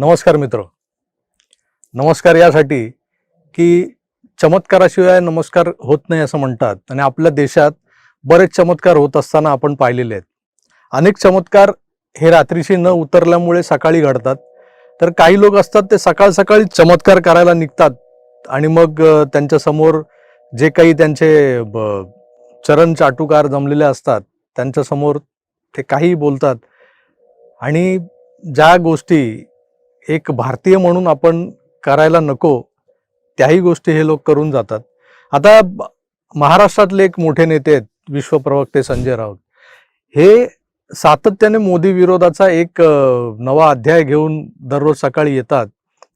नमस्कार मित्र. नमस्कार यासाठी की चमत्काराशिवाय नमस्कार होत नाही असं म्हणतात आणि आपल्या देशात बरेच चमत्कार होत असताना आपण पाहिलेले आहेत. अनेक चमत्कार हे रात्रीशी न उतरल्यामुळे सकाळी घडतात. तर काही लोक असतात ते सकाळ सकाळी चमत्कार करायला निघतात आणि मग त्यांच्यासमोर जे काही त्यांचे ब- चरण चाटुकार जमलेले असतात त्यांच्यासमोर ते काहीही बोलतात. आणि ज्या गोष्टी एक भारतीय म्हणून आपण करायला नको त्याही गोष्टी हे लोक करून जातात. आता महाराष्ट्रातले एक मोठे नेते आहेत विश्वप्रवक्ते संजय राऊत. हे सातत्याने मोदी विरोधाचा एक नवा अध्याय घेऊन दररोज सकाळी येतात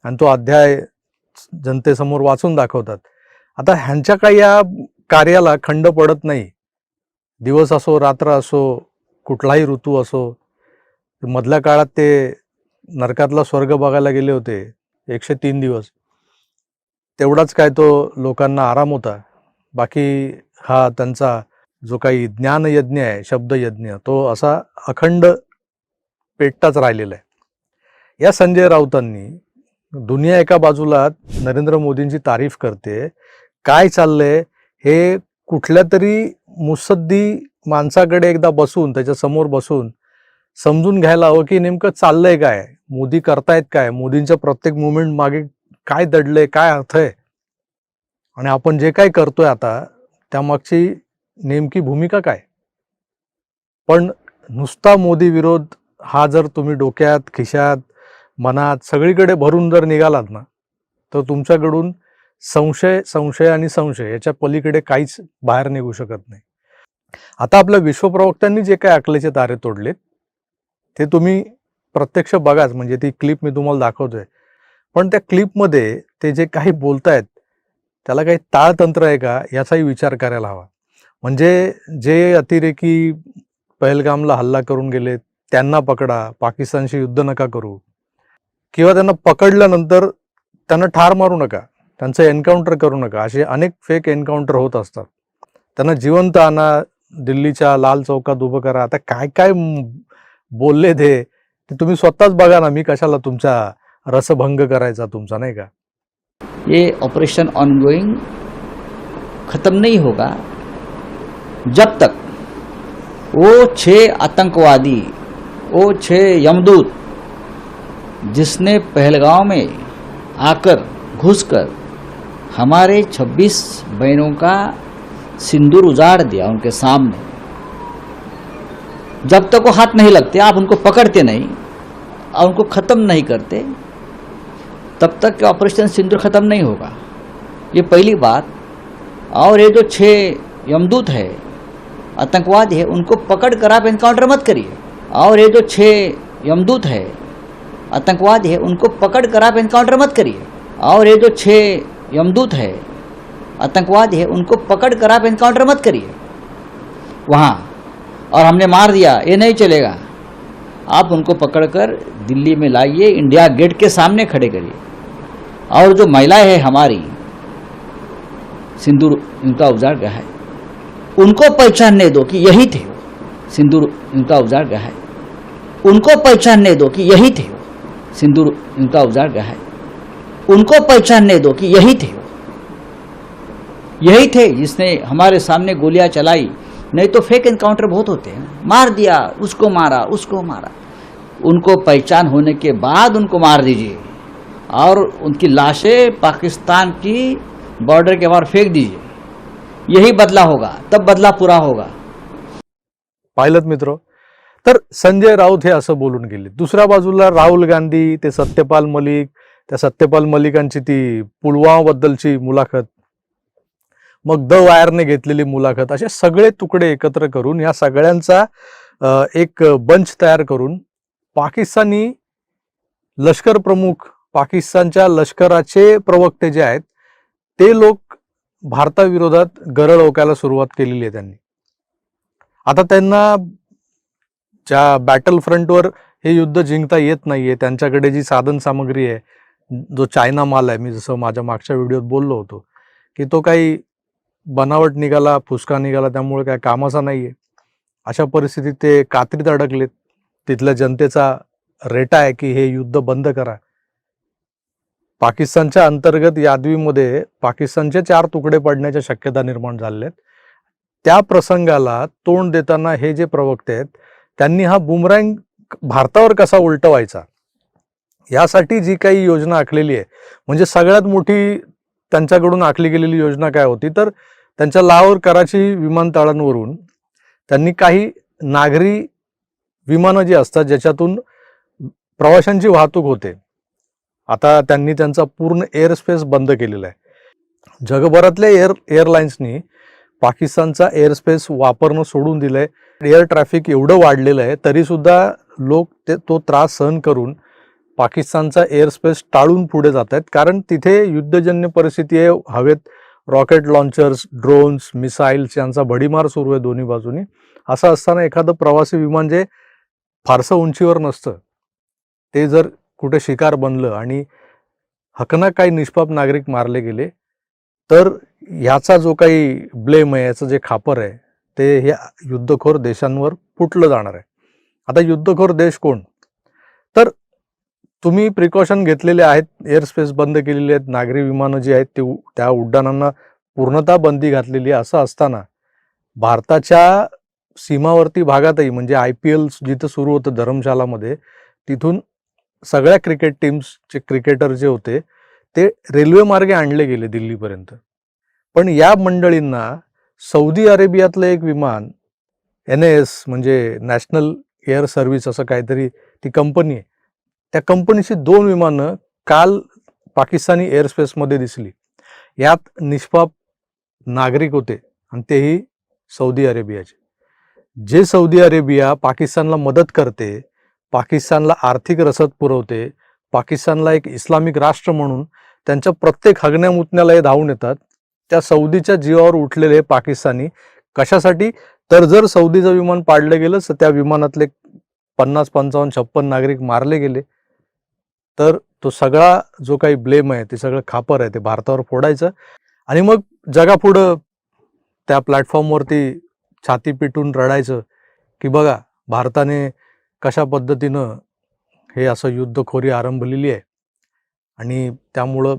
आणि तो अध्याय जनतेसमोर वाचून दाखवतात. आता ह्यांच्या काही या कार्याला खंड पडत नाही. दिवस असो रात्र असो कुठलाही ऋतू असो मधल्या काळात ते नरकातला स्वर्ग बघायला गेले होते एकशे तीन दिवस. तेवढाच काय तो लोकांना आराम होता. बाकी हा त्यांचा जो काही ज्ञानयज्ञ आहे शब्दयज्ञ तो असा अखंड पेटताच राहिलेला आहे. या संजय राऊतांनी दुनिया एका बाजूला नरेंद्र मोदींची तारीफ करते काय चाललंय हे कुठल्या तरी मुसद्दी माणसाकडे एकदा बसून त्याच्यासमोर बसून समजून घ्यायला हवं की नेमकं चाललंय काय? मोदी करतायत काय? मोदींच्या प्रत्येक मुवमेंट मागे काय दडलंय काय अर्थ आहे? आणि आपण जे काय करतोय आता त्यामागची नेमकी भूमिका काय? पण नुसता मोदी विरोध हा जर तुम्ही डोक्यात खिशात मनात सगळीकडे भरून जर निघालात ना तर तुमच्याकडून संशय संशय आणि संशय याच्या पलीकडे काहीच बाहेर निघू शकत नाही. आता आपल्या विश्वप्रवक्त्यांनी जे काही अकलेचे तारे तोडलेत ते तुम्ही प्रत्यक्ष बघाच म्हणजे ती क्लिप मी तुम्हाला दाखवतोय. पण त्या क्लिपमध्ये ते जे काही बोलतायत त्याला काही ताळतंत्र आहे का याचाही विचार करायला हवा. म्हणजे जे अतिरेकी पहलगामला हल्ला करून गेले त्यांना पकडा पाकिस्तानशी युद्ध नका करू. किंवा त्यांना पकडल्यानंतर त्यांना ठार मारू नका त्यांचं एन्काउंटर करू नका. असे अनेक फेक एन्काउंटर होत असतात. त्यांना जिवंत आणा दिल्लीच्या लाल चौकात उभं करा. आता काय काय बोलले ते ते तुम्ही स्वतःच बघा ना मी कशाला तुमचा रसभंग करायचा तुमचा नाही का? ये ऑपरेशन ऑनगोइंग ख़त्म नहीं होगा जब तक वो छः आतंकवादी वो छः यमदूत जिसने पहलगांव में आकर घुसकर हमारे 26 बहनों का सिंदूर उजाड़ दिया उनके सामने जब तक वो हाथ नहीं लगते, आप उनको पकड़ते नहीं और उनको ख़त्म नहीं करते, तब तक ऑपरेशन सिंदूर ख़त्म नहीं होगा। ये पहली बात। और ये जो छः यमदूत है, आतंकवाद है, उनको पकड़ कर आप इनकाउंटर मत करिए। और ये जो छः यमदूत है, आतंकवाद है, उनको पकड़ कर आप इनकाउंटर मत करिए। और ये जो छः यमदूत है, आतंकवाद है, उनको पकड़ कर आप इनकाउंटर मत करिए। वहाँ और हमने मार दिया, ये नहीं चलेगा। आप उनको पकड़कर दिल्ली में लाइए, इंडिया गेट के सामने खड़े करिए। और जो महिलाएँ हैं हमारी, सिंदूर इनका उजाड़ गया है। उनको पहचानने दो कि यही थे सिंदूर इनका उजाड़ गया है। उनको पहचानने दो कि यही थे सिंदूर इनका उजाड़ गया है। उनको पहचानने दो कि यही थे यही थे जिसने हमारे सामने गोलियाँ चलाई। नहीं तो फेक एनकाउंटर बहुत होते हैं। मार दिया उसको मारा उसको मारा। उनको पहचान होने के बाद उनको मार दीजिए। और उनकी लाशें पाकिस्तान की बॉर्डर के बाहर फेंक दीजिए। यही बदला होगा तब बदला पूरा होगा। पाहिलं मित्र तर संजय राऊत हे असं बोलून गेले. दुसऱ्या बाजूला राहुल गांधी ते सत्यपाल मलिक त्या सत्यपाल मलिकांची ती पुलवामाबद्दलची मुलाखत मग द वायरने घेतलेली मुलाखत असे सगळे तुकडे एकत्र करून या सगळ्यांचा एक बंच तयार करून पाकिस्तानी लष्कर प्रमुख पाकिस्तानच्या लष्कराचे प्रवक्ते जे आहेत ते लोक भारताविरोधात गरळ ओकायला सुरुवात केलेली आहे त्यांनी. आता त्यांना ज्या बॅटल फ्रंटवर हे युद्ध जिंकता येत नाहीये त्यांच्याकडे जी साधन सामग्री आहे जो चायना माल आहे मी जसं माझ्या मागच्या व्हिडिओत बोललो होतो की तो काही बनावट निघाला फुसका निघाला त्यामुळे काय कामाचा नाहीये. अशा परिस्थितीत ते कात्रीत अडकलेत. तिथल्या जनतेचा रेटा आहे की हे युद्ध बंद करा. पाकिस्तानच्या अंतर्गत यादवीमध्ये पाकिस्तानचे चार तुकडे पडण्याच्या शक्यता निर्माण झालेल्या त्या प्रसंगाला तोंड देताना हे जे प्रवक्ते आहेत त्यांनी हा बुमरँग भारतावर कसा उलटवायचा? यासाठी जी काही योजना आखलेली आहे म्हणजे सगळ्यात मोठी त्यांच्याकडून आखली गेलेली योजना काय होती? तर त्यांच्या लाहोर कराची विमानतळांवरून त्यांनी काही नागरी विमानं जी असतात ज्याच्यातून प्रवाशांची वाहतूक होते आता त्यांनी त्यांचा पूर्ण एअरस्पेस बंद केलेला आहे. जगभरातल्या एअर एअरलाईन्सनी पाकिस्तानचा एअरस्पेस वापरणं सोडून दिलं आहे एअर ट्रॅफिक एवढं वाढलेलं आहे तरीसुद्धा लोक ते तो त्रास सहन करून पाकिस्तानचा एअरस्पेस टाळून पुढे जात आहेत कारण तिथे युद्धजन्य परिस्थिती आहे हवेत रॉकेट लॉन्चर्स ड्रोन्स मिसाईल्स यांचा भडीमार सुरू आहे दोन्ही बाजूनी. असं असताना एखादं प्रवासी विमान जे फारसं उंचीवर नसतं ते जर कुठे शिकार बनलं आणि हकना काही निष्पाप नागरिक मारले गेले तर ह्याचा जो काही ब्लेम आहे याचं जे खापर आहे ते ह्या युद्धखोर देशांवर फुटलं जाणार आहे. आता युद्धखोर देश कोण? तर तुम्ही प्रिकॉशन घेतलेले आहेत एअरस्पेस बंद केलेले आहेत नागरी विमानं जी आहेत ते उ- त्या उड्डाणांना पूर्णतः बंदी घातलेली आहे असं असताना भारताच्या सीमावर्ती भागातही म्हणजे आय पी एल जिथं सुरू होतं धर्मशालामध्ये तिथून सगळ्या क्रिकेट टीम्सचे क्रिकेटर जे होते ते रेल्वे मार्गे आणले गेले दिल्लीपर्यंत. पण या मंडळींना सौदी अरेबियातलं एक विमान एन एस म्हणजे नॅशनल एअर सर्व्हिस असं काहीतरी ती कंपनी आहे त्या कंपनीची दोन विमानं काल पाकिस्तानी एअरस्पेसमध्ये दिसली. यात निष्पाप नागरिक होते आणि तेही सौदी अरेबियाचे. जे सौदी अरेबिया पाकिस्तानला मदत करते पाकिस्तानला आर्थिक रसद पुरवते पाकिस्तानला एक इस्लामिक राष्ट्र म्हणून त्यांच्या प्रत्येक हगण्या मुतण्याला हे धावून येतात त्या सौदीच्या जीवावर उठलेले पाकिस्तानी कशासाठी? तर जर सौदीचं विमान पाडलं गेलं तर त्या विमानातले पन्नास पंचावन्न छप्पन नागरिक मारले गेले. तर तो सगळा जो काही ब्लेम आहे ते सगळं खापर आहे ते भारतावर फोडायचं. आणि मग जगापुढं त्या प्लॅटफॉर्मवरती छाती पिटून रडायचं की बघा भारताने कशा पद्धतीनं हे असं युद्धखोरी आरंभलेली आहे. आणि त्यामुळं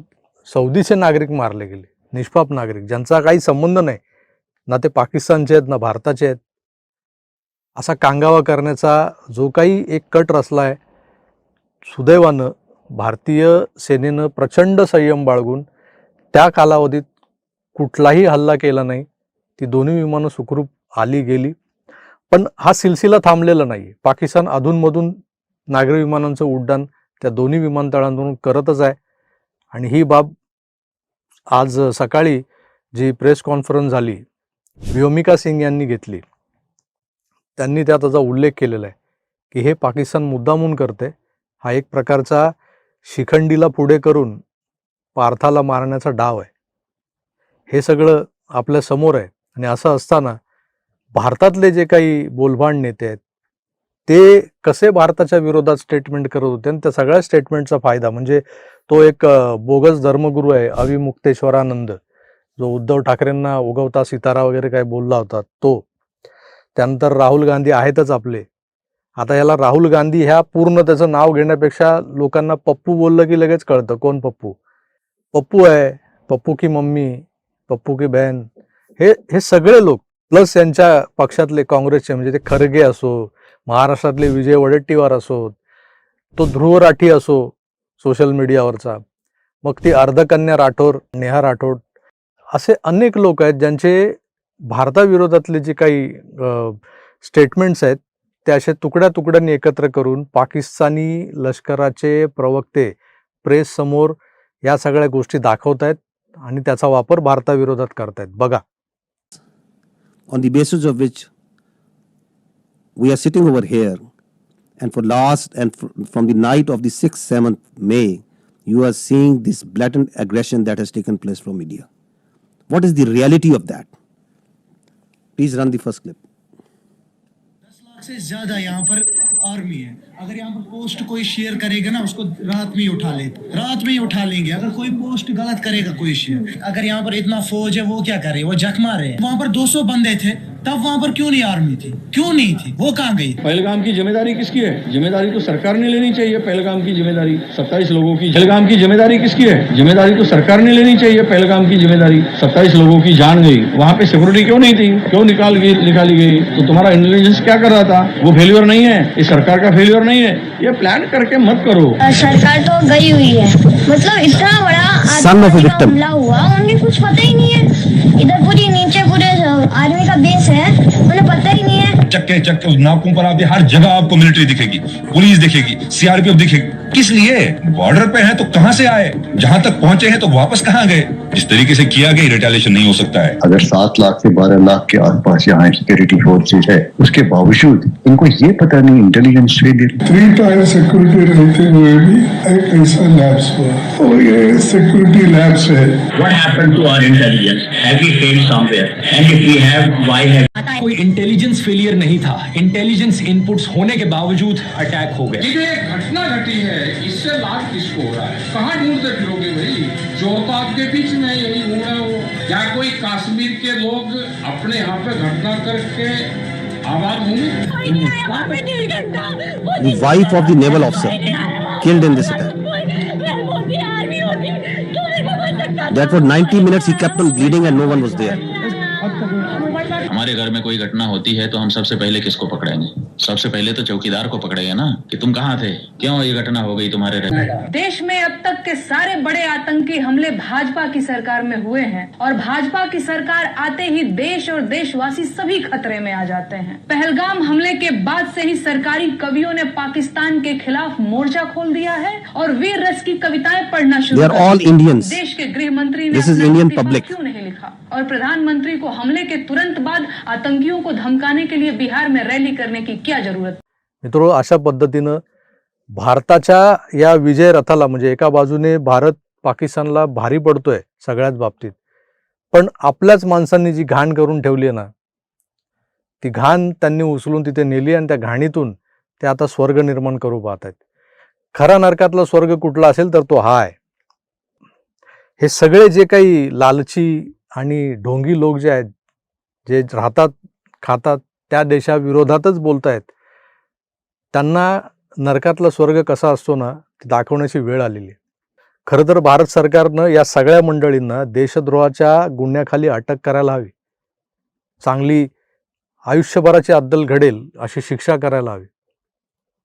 सौदीचे नागरिक मारले गेले निष्पाप नागरिक ज्यांचा काही संबंध नाही. ना ते पाकिस्तानचे आहेत ना भारताचे आहेत. असा कांगावा करण्याचा जो काही एक कट रचला आहे सुदैवानं भारतीय सेनेनं प्रचंड संयम बाळगून त्या कालावधीत कुठलाही हल्ला केला नाही. ती दोन्ही विमानं सुखरूप आली गेली. पण हा सिलसिला थांबलेला नाही पाकिस्तान अधूनमधून नागरी विमानांचं उड्डाण त्या दोन्ही विमानतळांवरून करतच आहे. आणि ही बाब आज सकाळी जी प्रेस कॉन्फरन्स झाली व्योमिका सिंग यांनी घेतली. त्यांनी त्यात त्याचा उल्लेख केलेला आहे की हे पाकिस्तान मुद्दामून करते हा एक प्रकारचा शिखंडीला पुढे करून पार्थाला मारण्याचा डाव आहे. हे सगळं आपल्यासमोर आहे. आणि असं असताना भारतातले जे काही बोलभाण नेते आहेत ते कसे भारताच्या विरोधात स्टेटमेंट करत होते आणि त्या सगळ्या स्टेटमेंटचा फायदा म्हणजे तो एक बोगस धर्मगुरू आहे अविमुक्तेश्वरानंद जो उद्धव ठाकरेंना उगवता सितारा वगैरे काय बोलला होता तो. त्यानंतर राहुल गांधी आहेतच आपले. आता याला राहुल गांधी ह्या पूर्ण त्याचं नाव घेण्यापेक्षा लोकांना पप्पू बोललं की लगेच कळतं. कोण पप्पू? पप्पू आहे पप्पू की मम्मी पप्पू की बहन हे हे सगळे लोक प्लस यांच्या पक्षातले काँग्रेसचे म्हणजे ते खरगे असो महाराष्ट्रातले विजय वडेट्टीवार असो तो ध्रुव राठी असो सोशल मीडियावरचा मग ती अर्धकन्या राठोर नेहा राठोड असे अनेक लोक आहेत ज्यांचे भारताविरोधातले जे काही स्टेटमेंट्स आहेत ते असे तुकड्या तुकड्यांनी एकत्र करून पाकिस्तानी लष्कराचे प्रवक्ते प्रेस समोर या सगळ्या गोष्टी दाखवत आहेत आणि त्याचा वापर भारताविरोधात करत आहेत. बघा. On the basis of which we are sitting over here and for last and from the night of the six seven May you are seeing this blatant and aggression that has taken place from media what is the reality of that please run the first clip से ज़्यादा यहाँ पर army है। अगर यहाँ पर post कोई share करेगा ना, उसको रात में ही उठा ले। रात में ही उठा लेंगे। अगर कोई पोस्ट गलत करेगा कोई शेयर अगर यहाँ पर इतना फौज है, वो क्या करे? वो जख मारे वहाँ पर 200 बंदे थे। तब वहाँ पर क्यों नहीं आर्मी थी? क्यों नहीं थी? वो कहाँ गई पहलगाम की ज़िम्मेदारी किसकी है? ज़िम्मेदारी तो सरकार ने लेनी चाहिए पहलगाम की ज़िम्मेदारी सत्ताईस लोगों की। पहलगाम की ज़िम्मेदारी किसकी है? ज़िम्मेदारी तो सरकार ने लेनी चाहिए पहलगाम की ज़िम्मेदारी सत्ताईस लोगों की जान गई। वहाँ पे सिक्योरिटी क्यों नहीं थी? क्यों निकाल गई निकाली गई? तो तुम्हारा इंटेलिजेंस क्या कर रहा था? वो फेल्योर नहीं है? ये सरकार का फेल्योर नहीं है? ये प्लान करके मत करो। सरकार तो गई हुई है। मतलब इतना बड़ा. हमला हुआ उन्हें कुछ पता ही नहीं है। इधर पूरे आर्मी का बेस है उन्हें पता ही नहीं है चक्के चक्के उस नाकों पर आप हर जगह आपको मिलिट्री दिखेगी पुलिस दिखेगी सीआरपीएफ दिखेगी। किस लिए? बॉर्डर पे हैं तो कहाँ से आए? जहाँ तक पहुँचे हैं तो वापस कहाँ गए? जिस तरीके से किया गया रिटेलिएशन नहीं हो सकता है। अगर सात लाख से बारह लाख के आसपास यहाँ सिक्योरिटी फोर्सेज है उसके बावजूद इनको ये पता नहीं intelligence failure three tier security रहते हुए भी एक ऐसा लैब्स हुआ। और ये सिक्योरिटी लैब्स है। What happened to our intelligence? Have we failed somewhere? And if we have, why have कोई इंटेलिजेंस फेलियर नहीं था। इंटेलिजेंस इनपुट्स होने के बावजूद अटैक हो गए ये जो घटना घटी है इससे लाभ किसको हो रहा है? कहाँ ढूंढते फिरोगे भाई? चोर तो आपके बीच में यही घूम रहे हो? क्या कोई कश्मीर के लोग अपने यहाँ पे घटना करके The wife of the naval officer killed in this. That for 90 minutes he kept on bleeding and no one was there. हमारे घर में कोई घटना होती है तो हम सबसे पहले किसको पकड़ेंगे? सबसे पहले तो चौकीदार को पकड़ेंगे ना? कि तुम कहाँ थे? क्यों ये घटना हो गई तुम्हारे रहने देश में अब तक के सारे बड़े आतंकी हमले भाजपा की सरकार में हुए हैं और भाजपा की सरकार आते ही देश और देशवासी सभी खतरे में आ जाते हैं। पहलगाम हमले के बाद से ही सरकारी कवियों ने पाकिस्तान के खिलाफ मोर्चा खोल दिया है और वीर रस की कविताएँ पढ़ना शुरू। Indians. देश के गृह मंत्री ने अपना Indian क्यों नहीं और प्रधानमंत्री को हमले के तुरंत बाद आतंकियों को धमकाने के लिए बिहार में रैली करने की क्या जरूरत? मित्रों अशा पद्धतीनं भारताच्या या विजय रथाला म्हणजे एका बाजूने भारत पाकिस्तानला भारी पडतोय सगळ्याच बाबतीत पण आपल्याच माणसांनी जी घाण करून ठेवली आहे ना ती घाण त्यांनी उचलून तिथे नेली आणि त्या घाणीतून ते आता स्वर्ग निर्माण करू पाहत आहेत खरा नरकातला स्वर्ग कुठला असेल तर तो हा आहे. हे सगळे जे काही लालची आणि ढोंगी लोक जे आहेत जे राहतात खातात त्या देशाविरोधातच बोलत आहेत त्यांना नरकातला स्वर्ग कसा असतो ना ते दाखवण्याची वेळ आलेली आहे. खरं तर भारत सरकारनं या सगळ्या मंडळींना देशद्रोहाच्या गुन्ह्याखाली अटक करायला हवी. चांगली आयुष्यभराची अद्दल घडेल अशी शिक्षा करायला हवी.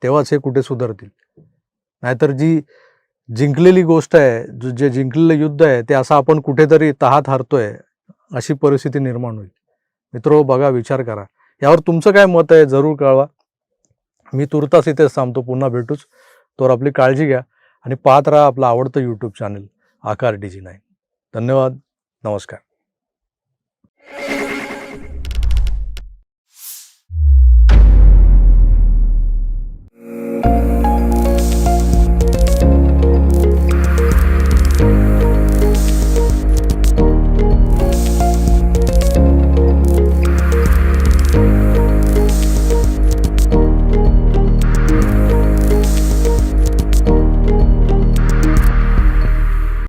तेव्हाच हे कुठे सुधारतील. नाहीतर जी जिंकलेली गोष्ट आहे जो- जे जिंकलेलं युद्ध आहे ते असं आपण कुठेतरी तहात हारतोय अशी परिस्थिती निर्माण होईल. मित्रो बघा विचार करा. यावर तुमचं काय मत आहे जरूर कळवा. मी तुर्तास इथेच थांबतो. पुन्हा भेटूच. तोवर आपली काळजी घ्या आणि पाहत राहा आपलं आवडतं YouTube channel Aakar D G nine धन्यवाद. नमस्कार.